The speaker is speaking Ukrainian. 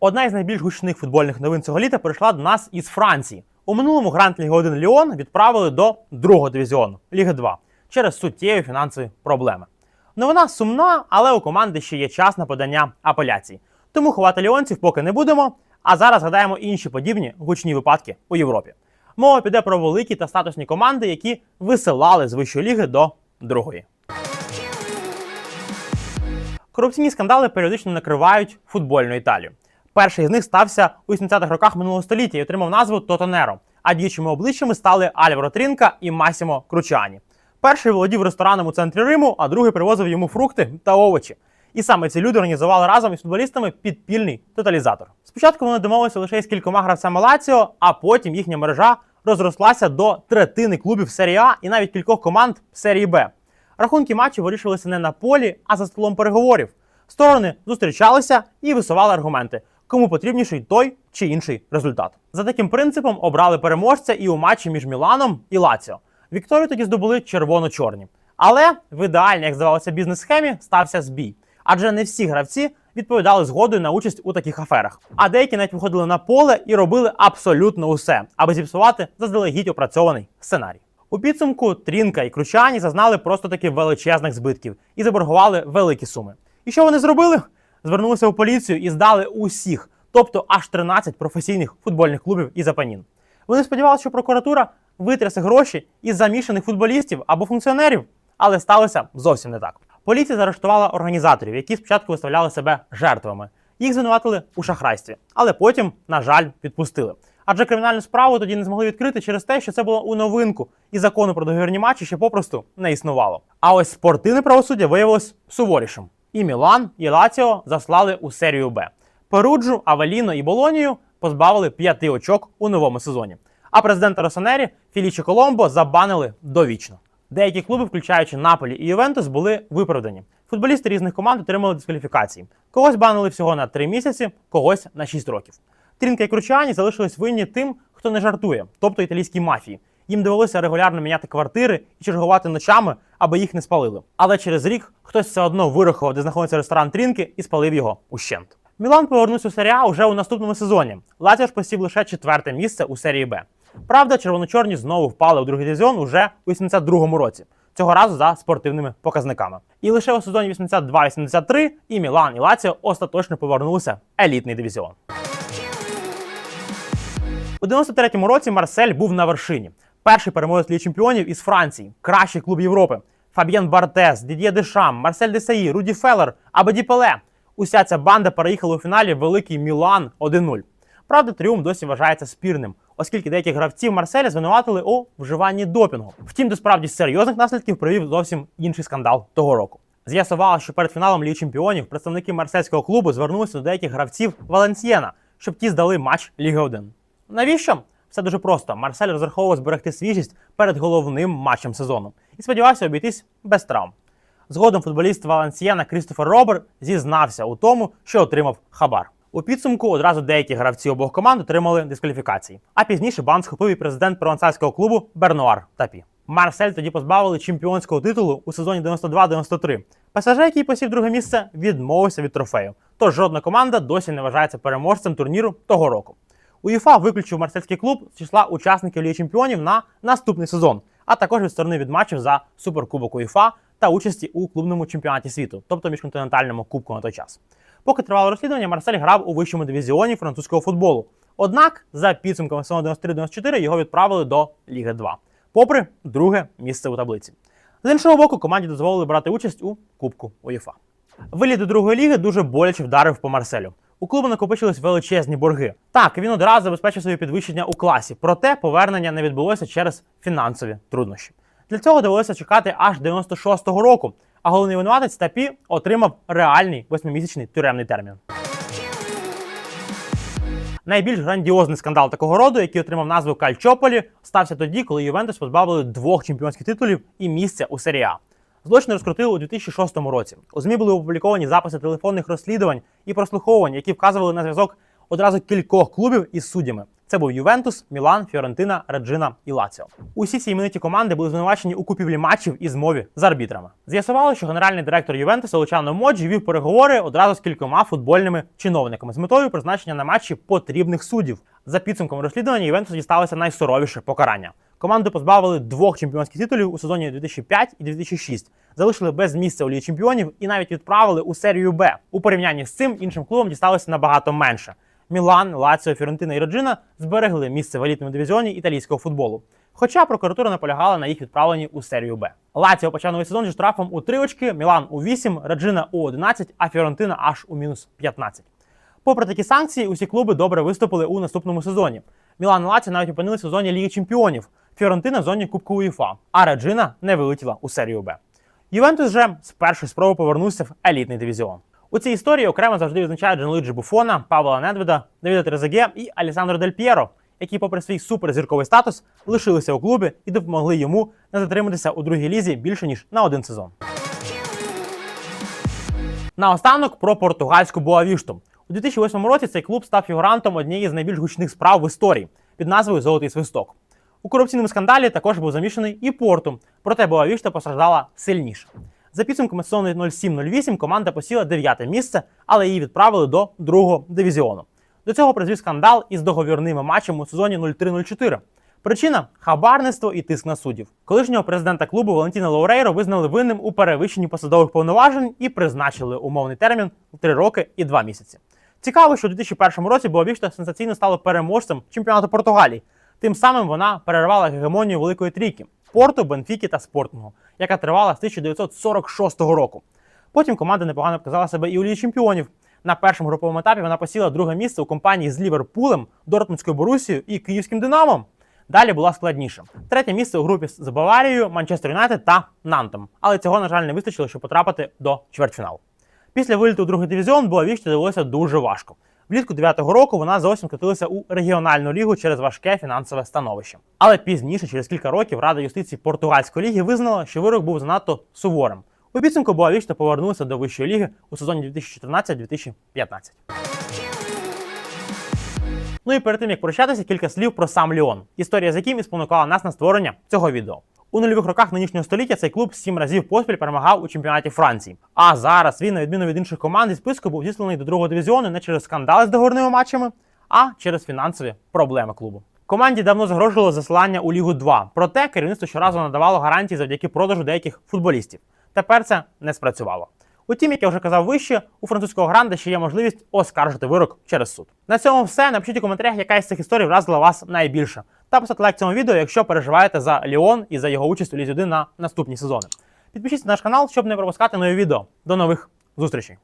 Одна із найбільш гучних футбольних новин цього літа прийшла до нас із Франції. У минулому грант Ліги 1 Ліон відправили до другого дивізіону Ліги 2 через суттєві фінансові проблеми. Новина сумна, але у команди ще є час на подання апеляцій. Тому ховати ліонців поки не будемо. А зараз згадаємо інші подібні гучні випадки у Європі. Мова піде про великі та статусні команди, які висилали з вищої ліги до другої. Корупційні скандали періодично накривають футбольну Італію. Перший з них стався у 80-х роках минулого століття і отримав назву Тотонеро. А діючими обличчями стали Альваро Трінка і Масімо Кручані. Перший володів рестораном у центрі Риму, а другий привозив йому фрукти та овочі. І саме ці люди організували разом із футболістами підпільний тоталізатор. Спочатку вони домовилися лише із кількома гравцями Лаціо, а потім їхня мережа розрослася до третини клубів серії А і навіть кількох команд серії Б. Рахунки матчів вирішувалися не на полі, а за столом переговорів. Сторони зустрічалися і висували аргументи, кому потрібніший той чи інший результат. За таким принципом обрали переможця і у матчі між Міланом і Лаціо. Вікторію тоді здобули червоно-чорні. Але в ідеальній, як здавалося, бізнес-схемі стався збій. Адже не всі гравці відповідали згодою на участь у таких аферах. А деякі навіть виходили на поле і робили абсолютно усе, аби зіпсувати заздалегідь опрацьований сценарій. У підсумку Трінка і Кручані зазнали просто таки величезних збитків і заборгували великі суми. І що вони зробили? Звернулися у поліцію і здали усіх, тобто аж 13 професійних футбольних клубів із Апанін. Вони сподівалися, що прокуратура витрясе гроші із замішаних футболістів або функціонерів, але сталося зовсім не так. Поліція заарештувала організаторів, які спочатку виставляли себе жертвами. Їх звинуватили у шахрайстві, але потім, на жаль, відпустили. Адже кримінальну справу тоді не змогли відкрити через те, що це було у новинку, і закону про договірні матчі ще попросту не існувало. А ось спортивне правосуддя виявилось суворішим. І Мілан, і Лаціо заслали у серію Б. Перуджу, Авеліно і Болонію позбавили п'яти очок у новому сезоні. А президента Росонері Філічі Коломбо забанили довічно. Деякі клуби, включаючи Наполі і Ювентус, були виправдані. Футболісти різних команд отримали дискваліфікації. Когось банили всього на 3 місяці, когось на 6 років. Трінка і Кручані залишились винні тим, хто не жартує, тобто італійській мафії. Їм довелося регулярно міняти квартири і чергувати ночами, аби їх не спалили. Але через рік хтось все одно вирахував, де знаходиться ресторан Трінки, і спалив його ущент. Мілан повернувся у серії уже у наступному сезоні. Лаціо ж посів лише четверте місце у серії Б. Правда, червоно-чорні знову впали у другий дивізіон уже у 82-му році. Цього разу за спортивними показниками. І лише у сезоні 82-83 і Мілан, і Лаціо остаточно повернулися елітний дивізіон. У 93-му році Марсель був на вершині. Перший переможець Ліги чемпіонів із Франції, кращий клуб Європи. Фаб'єн Бартес, Дід'є Дешам, Марсель Десаї, Руді Феллер, Абаді Пеле. Уся ця банда переїхала у фіналі великий Мілан 1-0. Правда, тріумф досі вважається спірним, оскільки деяких гравців Марселя звинуватили у вживанні допінгу. Втім, до справді серйозних наслідків привів зовсім інший скандал того року. З'ясувалося, що перед фіналом Ліги чемпіонів представники марсельського клубу звернулися до деяких гравців Валенсієна, щоб ті здали матч Ліги 1. Навіщо? Все дуже просто. Марсель розраховував зберегти свіжість перед головним матчем сезону і сподівався обійтись без травм. Згодом футболіст Валенсіяна Крістофер Робер зізнався у тому, що отримав хабар. У підсумку одразу деякі гравці обох команд отримали дискваліфікації. А пізніше бан схопив і президент провансальського клубу Бернуар Тапі. Марсель тоді позбавили чемпіонського титулу у сезоні 92-93. ПСЖ, який посів друге місце, відмовився від трофею. Тож жодна команда досі не вважається переможцем турніру того року. УЄФА виключив марсельський клуб з числа учасників Ліги Чемпіонів на наступний сезон, а також відсторони від матчів за Суперкубок УЄФА та участі у клубному чемпіонаті світу, тобто міжконтинентальному кубку на той час. Поки тривало розслідування, Марсель грав у вищому дивізіоні французького футболу. Однак, за підсумками сезону 93-94 його відправили до Ліги 2, попри друге місце у таблиці. З іншого боку, команді дозволили брати участь у Кубку УЄФА. Виліт до другої ліги дуже боляче вдарив по Марселю. У клубу накопичились величезні борги. Так, він одразу забезпечив своє підвищення у класі, проте повернення не відбулося через фінансові труднощі. Для цього довелося чекати аж 96-го року, а головний винуватець Тапі отримав реальний восьмимісячний тюремний термін. Найбільш грандіозний скандал такого роду, який отримав назву Кальчополі, стався тоді, коли Ювентус позбавили двох чемпіонських титулів і місця у серії А. Злочин розкрутили у 2006 році. У ЗМІ були опубліковані записи телефонних розслідувань і прослуховувань, які вказували на зв'язок одразу кількох клубів із суддями. Це був Ювентус, Мілан, Фіорентина, Реджина і Лаціо. Усі ці імениті команди були звинувачені у купівлі матчів і змові з арбітрами. З'ясувало, що генеральний директор Ювентуса Лучано Моджі вів переговори одразу з кількома футбольними чиновниками з метою призначення на матчі потрібних суддів. За підсумком розслідування Ювентусу дісталося найсуровіше покарання. Команду позбавили двох чемпіонських титулів у сезоні 2005 і 2006, залишили без місця у Лігі чемпіонів і навіть відправили у серію Б. У порівнянні з цим іншим клубам дісталося набагато менше. Мілан, Лаціо, Фіорентина і Роджина зберегли місце в елітному дивізіоні італійського футболу. Хоча прокуратура наполягала на їх відправленні у серію Б. Лаціо почав новий сезон зі штрафом у 3 очки, Мілан у 8, Реджина у 11, а Фіорентина аж у мінус 15. Попри такі санкції, усі клуби добре виступили у наступному сезоні. Мілан і Лаціо навіть опинилися в зоні Ліги Чемпіонів, Фіорентина в зоні Кубку УЄФА, а Реджина не вилетіла у серію Б. Ювентус же з першої спроби повернувся в елітний дивізіон. У цій історії окремо завжди відзначають Джанлуїджі Буфона, Павла Недведа, Давіда Трезаге і Алісандро Дель П'єро, які, попри свій суперзірковий статус, лишилися у клубі і допомогли йому не затриматися у другій лізі більше ніж на один сезон. Наостанок про португальську Боавішту. У 2008 році цей клуб став фігурантом однієї з найбільш гучних справ в історії під назвою Золотий свисток. У корупційному скандалі також був замішаний і порту, проте Боавішта постраждала сильніше. За підсумками сезону 07-08 команда посіла дев'яте місце, але її відправили до другого дивізіону. До цього призвів скандал із договірними матчами у сезоні 03-04. Причина хабарництво і тиск на суддів. Колишнього президента клубу Валентіна Лоурейро визнали винним у перевищенні посадових повноважень і призначили умовний термін в 3 роки і 2 місяці. Цікаво, що у 2001 році Боавішта сенсаційно стала переможцем чемпіонату Португалії. Тим самим вона перервала гегемонію Великої Трійки Порту, Бенфіки та Спортного, яка тривала з 1946 року. Потім команда непогано показала себе і у Лігі чемпіонів. На першому груповому етапі вона посіла друге місце у компанії з Ліверпулем, Дортмундською Борусією і Київським Динамо. Далі була складніше. Третє місце у групі з Баварією, Манчестер Юнайтед та Нантом. Але цього, на жаль, не вистачило, щоб потрапити до чвертьфіналу. Після виліту у другий дивізіон Боавішті довелося дуже важко. Влітку 9-го року вона зовсім скотилася у регіональну лігу через важке фінансове становище. Але пізніше, через кілька років, Рада юстиції португальської ліги визнала, що вирок був занадто суворим. У підсумку Боавішта повернувся до вищої ліги у сезоні 2014-2015. Ну і перед тим як прощатися, кілька слів про сам Ліон, історія з яким і спонукала нас на створення цього відео. У нульових роках нинішнього століття цей клуб сім разів поспіль перемагав у чемпіонаті Франції. А зараз він, на відміну від інших команд, із списку був зісланий до другого дивізіону не через скандали з договорними матчами, а через фінансові проблеми клубу. Команді давно загрожувало заслання у Лігу 2, проте керівництво щоразу надавало гарантії завдяки продажу деяких футболістів. Тепер це не спрацювало. Утім, як я вже казав вище, у французького гранда ще є можливість оскаржити вирок через суд. На цьому все. Напишіть у коментарях, яка із цих історій вразила вас найбільше. Та поставте лайк цьому відео, якщо переживаєте за Ліон і за його участь у Лізі 1 на наступні сезони. Підпишіться на наш канал, щоб не пропускати нові відео. До нових зустрічей!